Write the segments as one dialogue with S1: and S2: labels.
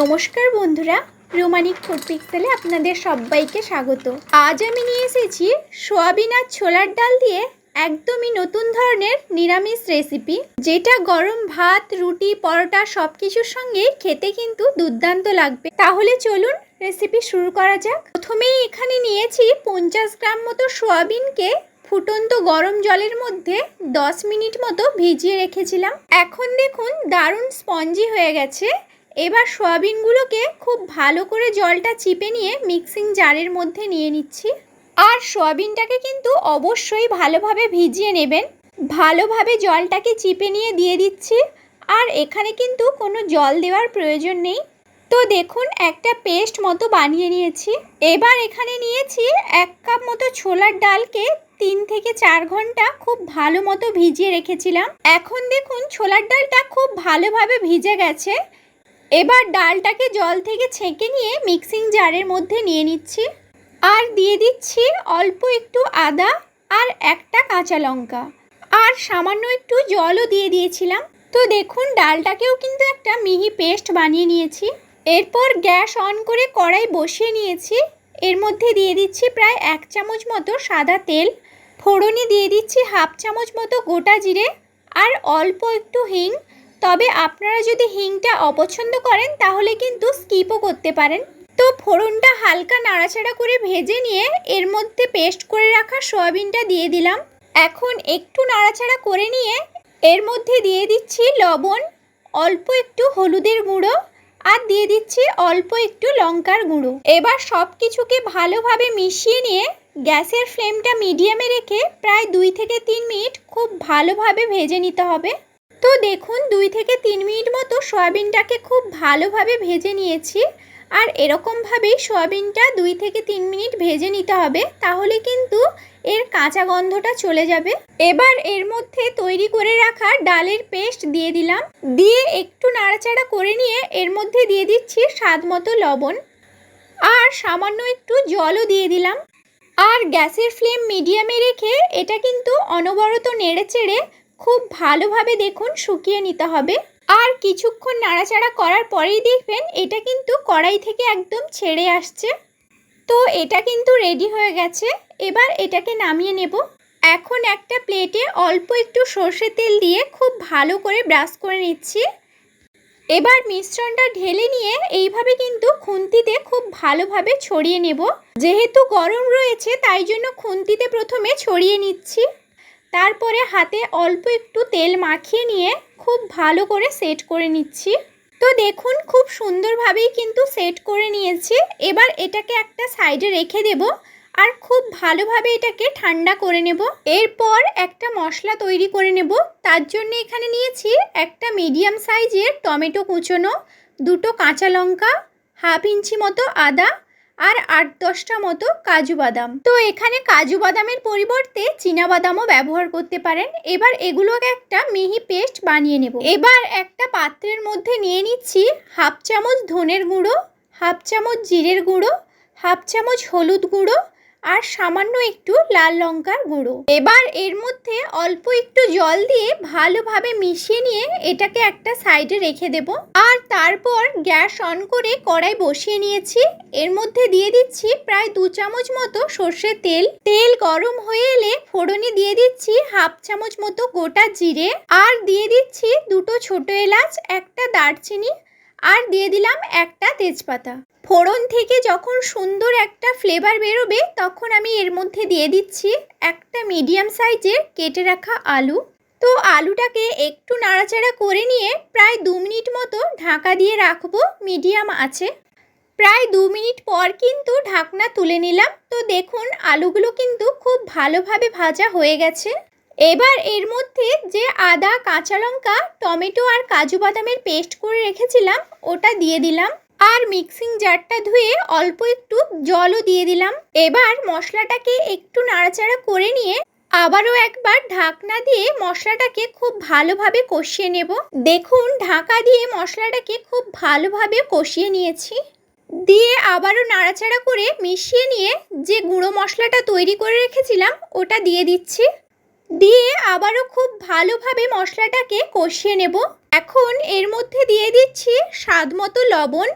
S1: নমস্কার বন্ধুরা, রোমানিক ফুড পিক্সেলে আপনাদের সবাইকে স্বাগত। আজ আমি নিয়ে এসেছি সোয়াবিন আর ছোলার ডাল দিয়ে একদমই নতুন ধরনের নিরামিষ রেসিপি যেটা গরম ভাত, রুটি, পরোটা সব কিছুর সঙ্গে খেতে কিন্তু দুর্দান্ত লাগবে। তাহলে চলুন রেসিপি শুরু করা যাক। প্রথমেই এখানে নিয়েছি পঞ্চাশ গ্রাম মতো সোয়াবিনকে ফুটন্ত গরম জলের মধ্যে 10 মিনিট মতো ভিজিয়ে রেখেছিলাম। এখন দেখুন দারুণ স্পঞ্জি হয়ে গেছে। এবার সয়াবিনগুলোকে খুব ভালো করে জলটা চিপে নিয়ে মিক্সিং জারের মধ্যে নিয়ে নিচ্ছি। আর সয়াবিনটাকে কিন্তু অবশ্যই ভালোভাবে ভিজিয়ে নেবেন। ভালোভাবে জলটাকে চিপে নিয়ে দিয়ে দিচ্ছি। আর এখানে কিন্তু কোনো জল দেওয়ার প্রয়োজন নেই। তো দেখুন, একটা পেস্ট মতো বানিয়ে নিয়েছি। এবার এখানে নিয়েছি এক কাপ মতো ছোলার ডালকে তিন থেকে চার ঘণ্টা খুব ভালো মতো ভিজিয়ে রেখেছিলাম। এখন দেখুন, ছোলার ডালটা খুব ভালোভাবে ভিজে গেছে। এবার ডালটাকে জল থেকে ছেঁকে নিয়ে মিক্সিং জারের মধ্যে নিয়ে নিচ্ছি। আর দিয়ে দিচ্ছি অল্প একটু আদা আর একটা কাঁচা লঙ্কা। আর সামান্য একটু জলও দিয়ে দিয়েছিলাম। তো দেখুন, ডালটাকেও কিন্তু একটা মিহি পেস্ট বানিয়ে নিয়েছি। এরপর গ্যাস অন করে কড়াই বসিয়ে নিয়েছি। এর মধ্যে দিয়ে দিচ্ছি প্রায় এক চামচ মতো সাদা তেল। ফোড়নে দিয়ে দিচ্ছি হাফ চামচ মতো গোটা জিরে। আর অল্প একটু হিং তবে আপনারা যদি হিংটা অপছন্দ করেন, তাহলে কিন্তু স্কিপও করতে পারেন। তো ফোড়নটা হালকা নাড়াচাড়া করে ভেজে নিয়ে এর মধ্যে পেস্ট করে রাখা সয়াবিনটা দিয়ে দিলাম। এখন একটু নাড়াচাড়া করে নিয়ে এর মধ্যে দিয়ে দিচ্ছি লবণ, অল্প একটু হলুদের গুঁড়ো আর দিয়ে দিচ্ছি অল্প একটু লঙ্কার গুঁড়ো। এবার সব কিছুকে ভালোভাবে মিশিয়ে নিয়ে গ্যাসের ফ্লেমটা মিডিয়ামে রেখে প্রায় দুই থেকে তিন মিনিট খুব ভালোভাবে ভেজে নিতে হবে। তো দেখুন, দুই থেকে তিন মিনিট মতো সয়াবিনটাকে খুব ভালোভাবে ভেজে নিয়েছি। আর এরকমভাবেই সয়াবিনটা দুই থেকে তিন মিনিট ভেজে নিতে হবে, তাহলে কিন্তু এর কাঁচা গন্ধটা চলে যাবে। এবার এর মধ্যে তৈরি করে রাখা ডালের পেস্ট দিয়ে দিলাম। দিয়ে একটু নাড়াচাড়া করে নিয়ে এর মধ্যে দিয়ে দিচ্ছি স্বাদ মতো লবণ। আর সামান্য একটু জলও দিয়ে দিলাম। আর গ্যাসের ফ্লেম মিডিয়ামে রেখে এটা কিন্তু অনবরত নেড়ে চেড়ে খুব ভালোভাবে দেখুন শুকিয়ে নিতে হবে। আর কিছুক্ষণ নাড়াচাড়া করার পরেই দেখবেন এটা কিন্তু কড়াই থেকে একদম ছেড়ে আসছে। তো এটা কিন্তু রেডি হয়ে গেছে। এবার এটাকে নামিয়ে নেব। এখন একটা প্লেটে অল্প একটু সর্ষে তেল দিয়ে খুব ভালো করে ব্রাশ করে নিচ্ছি। এবার মিশ্রণটা ঢেলে নিয়ে এইভাবে কিন্তু খুন্তিতে খুব ভালোভাবে ছড়িয়ে নেব। যেহেতু গরম রয়েছে, তাই জন্য খুন্তিতে প্রথমে ছড়িয়ে নিচ্ছি। তারপরে হাতে অল্প একটু তেল মাখিয়ে নিয়ে খুব ভালো করে সেট করে নিচ্ছি। তো দেখুন, খুব সুন্দরভাবেই কিন্তু সেট করে নিয়েছি। এবার এটাকে একটা সাইডে রেখে দেব আর খুব ভালোভাবে এটাকে ঠান্ডা করে নেব। এরপর একটা মশলা তৈরি করে নেব। তার জন্য এখানে নিয়েছি একটা মিডিয়াম সাইজের টমেটো কুচোনো, দুটো কাঁচা লঙ্কা, হাফ ইঞ্চি মতো আদা আর আট দশটা মতো কাজু বাদাম। তো এখানে কাজু বাদামের পরিবর্তে চীনা বাদামও ব্যবহার করতে পারেন। এবার এগুলোকে একটা মিহি পেস্ট বানিয়ে নেব। এবার একটা পাত্রের মধ্যে নিয়ে নিচ্ছি হাফ চামচ ধনের গুঁড়ো, হাফ চামচ জিরের গুঁড়ো, হাফ চামচ হলুদ গুঁড়ো আর সামান্য একটু লাল লঙ্কার গুঁড়ো। এবার এর মধ্যে অল্প একটু জল দিয়ে ভালোভাবে মিশিয়ে নিয়ে এটাকে একটা সাইডে রেখে দেব। আর তারপর গ্যাস অন করে কড়াই বসিয়ে নিয়েছি। এর মধ্যে দিয়ে দিচ্ছি প্রায় দু চামচ মতো সর্ষের তেল। তেল গরম হয়ে এলে ফোড়নে দিয়ে দিচ্ছি হাফ চামচ মতো গোটা জিরে। আর দিয়ে দিচ্ছি দুটো ছোট এলাচ, একটা দারচিনি আর দিয়ে দিলাম একটা তেজপাতা। ফোড়ন থেকে যখন সুন্দর একটা ফ্লেভার বেরোবে, তখন আমি এর মধ্যে দিয়ে দিচ্ছি একটা মিডিয়াম সাইজের কেটে রাখা আলু। তো আলুটাকে একটু নাড়াচাড়া করে নিয়ে প্রায় দু মিনিট মতো ঢাকা দিয়ে রাখব মিডিয়াম আছে। প্রায় দু মিনিট পর কিন্তু ঢাকনা তুলে নিলাম। তো দেখুন, আলুগুলো কিন্তু খুব ভালোভাবে ভাজা হয়ে গেছে। এবার এর মধ্যে যে আদা, কাঁচা লঙ্কা, টমেটো আর কাজু বাদামের পেস্ট করে রেখেছিলাম, ওটা দিয়ে দিলাম। আর মিক্সিং জারটা ধুয়ে অল্প একটু জলও দিয়ে দিলাম। এবার মশলাটাকে একটু নাড়াচাড়া করে নিয়ে আবারও একবার ঢাকনা দিয়ে মশলাটাকে খুব ভালোভাবে কষিয়ে নেব। দেখুন, ঢাকা দিয়ে মশলাটাকে খুব ভালোভাবে কষিয়ে নিয়েছি। দিয়ে আবারও নাড়াচাড়া করে মিশিয়ে নিয়ে যে গুঁড়ো মশলাটা তৈরি করে রেখেছিলাম, ওটা দিয়ে দিচ্ছি। দিয়ে আবারও খুব ভালোভাবে মশলাটাকে কষিয়ে নেব। এখন এর মধ্যে দিয়ে দিচ্ছি স্বাদ মতো লবণ।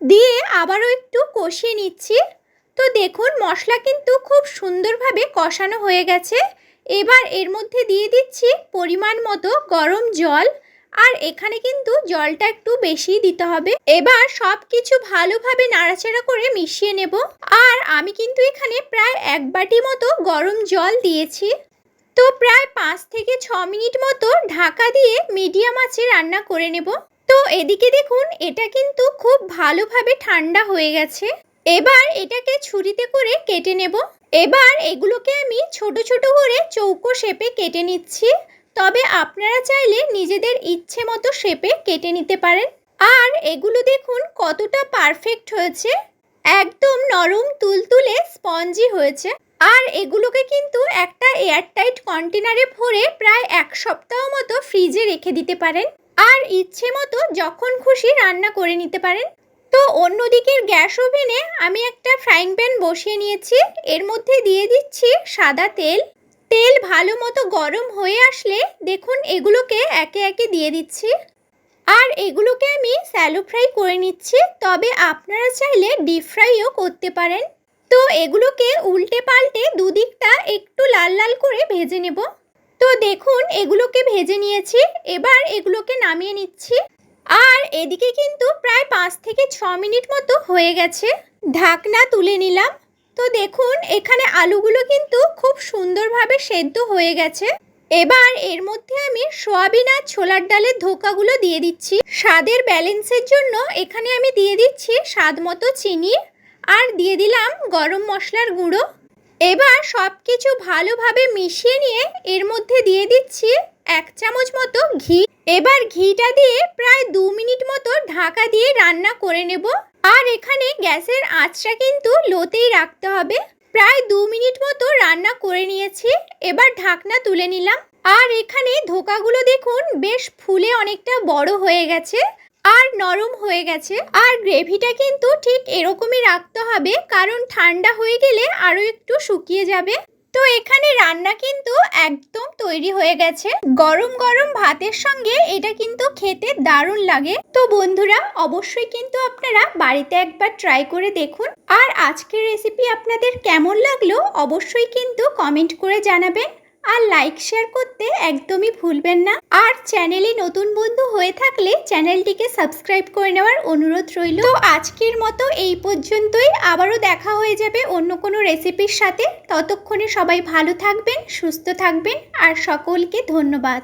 S1: দিয়ে আবারও একটু কষিয়ে নিচ্ছি। তো দেখুন, মশলা কিন্তু খুব সুন্দরভাবে কষানো হয়ে গেছে। এবার এর মধ্যে দিয়ে দিচ্ছি পরিমাণ মতো গরম জল। আর এখানে কিন্তু জলটা একটু বেশি দিতে হবে। এবার সব কিছু ভালোভাবে নাড়াচাড়া করে মিশিয়ে নেব। আর আমি কিন্তু এখানে প্রায় এক বাটি মতো গরম জল দিয়েছি। তো প্রায় পাঁচ থেকে ছ মিনিট মতো ঢাকা দিয়ে মিডিয়াম আঁচে রান্না করে নেব। তো এদিকে দেখুন, এটা কিন্তু খুব ভালোভাবে ঠান্ডা হয়ে গেছে। এবার এটাকে ছুরিতে করে কেটে নেব। এবার এগুলোকে আমি ছোট ছোট করে চৌকো শেপে কেটে নিচ্ছি। তবে আপনারা চাইলে নিজেদের ইচ্ছে মতো শেপে কেটে নিতে পারেন। আর এগুলো দেখুন, কতটা পারফেক্ট হয়েছে। একদম নরম, তুলতুলে স্পঞ্জি হয়েছে। আর এগুলোকে কিন্তু একটা এয়ারটাইট কন্টেনারে ভরে প্রায় এক সপ্তাহ মতো ফ্রিজে রেখে দিতে পারেন। আর ইচ্ছে মতো যখন খুশি রান্না করে নিতে পারেন। তো অন্যদিকের গ্যাস ওভেনে আমি একটা ফ্রাইং প্যান বসিয়ে নিয়েছি। এর মধ্যে দিয়ে দিচ্ছি সাদা তেল। তেল ভালো মতো গরম হয়ে আসলে দেখুন এগুলোকে একে একে দিয়ে দিচ্ছি। আর এগুলোকে আমি স্যালো ফ্রাই করে নিচ্ছি। তবে আপনারা চাইলে ডিপ ফ্রাইও করতে পারেন। তো এগুলোকে উল্টে পাল্টে দুদিকটা একটু লাল লাল করে ভেজে নেব। তো দেখুন, এগুলোকে ভেজে নিয়েছি, এবার এগুলোকে নামিয়ে নিচ্ছি। আর এদিকে কিন্তু প্রায় পাঁচ থেকে ছ মিনিট মতো হয়ে গেছে। ঢাকনা তুলে নিলাম। তো দেখুন, এখানে আলুগুলো কিন্তু খুব সুন্দরভাবে সেদ্ধ হয়ে গেছে। এবার এর মধ্যে আমি সোয়াবিন আর ছোলার ডালের ধোকাগুলো দিয়ে দিচ্ছি। স্বাদের ব্যালেন্সের জন্য এখানে আমি দিয়ে দিচ্ছি স্বাদ মতো চিনি। আর দিয়ে দিলাম গরম মশলার গুঁড়ো। এবার সব কিছু ভালোভাবে মিশিয়ে নিয়ে এর মধ্যে দিয়ে দিচ্ছি এক চামচ মতো ঘি। এবার ঘিটা দিয়ে প্রায় দু মিনিট মতো ঢাকা দিয়ে রান্না করে নেব। আর এখানে গ্যাসের আঁচটা কিন্তু লোতেই রাখতে হবে। প্রায় দু মিনিট মতো রান্না করে নিয়েছি। এবার ঢাকনা তুলে নিলাম। আর এখানে ধোকাগুলো দেখুন, বেশ ফুলে অনেকটা বড় হয়ে গেছে। আর নরম হয়ে গেছে। আর গ্রেভিটা কিন্তু ঠিক এরকমই রাখতে হবে, কারণ ঠান্ডা হয়ে গেলে আরও একটু শুকিয়ে যাবে। তো এখানে রান্না কিন্তু একদম তৈরি হয়ে গেছে। গরম গরম ভাতের সঙ্গে এটা কিন্তু খেতে দারুণ লাগে। তো বন্ধুরা, অবশ্যই কিন্তু আপনারা বাড়িতে একবার ট্রাই করে দেখুন। আর আজকের রেসিপি আপনাদের কেমন লাগল, অবশ্যই কিন্তু কমেন্ট করে জানাবেন। আর লাইক শেয়ার করতে একদমই ভুলবেন না। আর চ্যানেলে নতুন বন্ধু হয়ে থাকলে চ্যানেলটিকে সাবস্ক্রাইব করে নেওয়ার অনুরোধ রইল। তো আজকের মতো এই পর্যন্তই। আবারও দেখা হয়ে যাবে অন্য কোনো রেসিপির সাথে। ততক্ষণে সবাই ভালো থাকবেন, সুস্থ থাকবেন। আর সকলকে ধন্যবাদ।